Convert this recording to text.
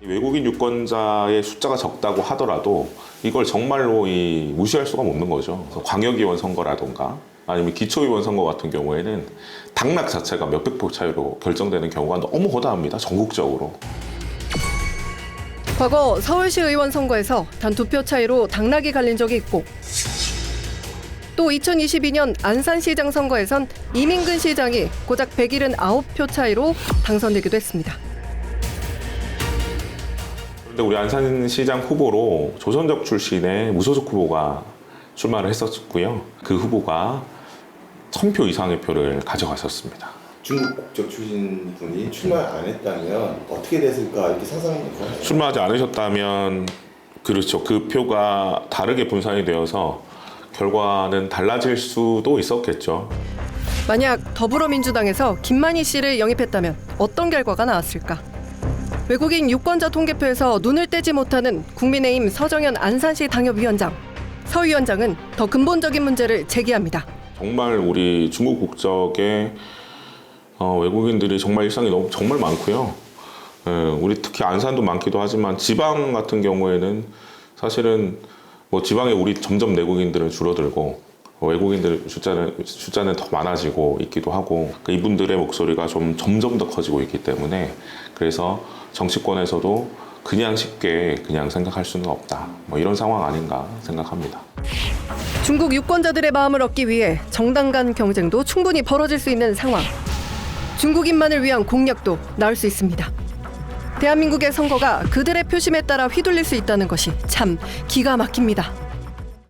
외국인 유권자의 숫자가 적다고 하더라도 이걸 정말로 이 무시할 수가 없는 거죠. 그래서 광역의원 선거라던가 아니면 기초의원 선거 같은 경우에는 당락 자체가 몇백 표 차이로 결정되는 경우가 너무 허다합니다. 전국적으로. 과거 서울시 의원 선거에서 단 두 표 차이로 당락이 갈린 적이 있고 또 2022년 안산시장 선거에선 이민근 시장이 고작 179표 차이로 당선되기도 했습니다. 그런데 우리 안산시장 후보로 조선족 출신의 무소속 후보가 출마를 했었고요. 그 후보가 1000표 이상의 표를 가져갔었습니다. 중국 국적 출신 분이 출마 안 했다면 어떻게 됐을까 이렇게 상상해볼까요? 출마하지 않으셨다면 그렇죠. 그 표가 다르게 분산이 되어서 결과는 달라질 수도 있었겠죠. 만약 더불어민주당에서 김만희 씨를 영입했다면 어떤 결과가 나왔을까? 외국인 유권자 통계표에서 눈을 떼지 못하는 국민의힘 서정현 안산시 당협위원장. 서 위원장은 더 근본적인 문제를 제기합니다. 정말 우리 중국 국적의 어, 외국인들이 정말 일상이 너무 정말 많고요. 예, 우리 특히 안산도 많기도 하지만 지방 같은 경우에는 사실은 뭐 지방에 우리 점점 내국인들은 줄어들고 외국인들 숫자는 숫자는 더 많아지고 있기도 하고 그 이분들의 목소리가 좀 점점 더 커지고 있기 때문에 그래서 정치권에서도 그냥 쉽게 그냥 생각할 수는 없다. 뭐 이런 상황 아닌가 생각합니다. 중국 유권자들의 마음을 얻기 위해 정당 간 경쟁도 충분히 벌어질 수 있는 상황. 중국인만을 위한 공약도 나올 수 있습니다. 대한민국의 선거가 그들의 표심에 따라 휘둘릴 수 있다는 것이 참 기가 막힙니다.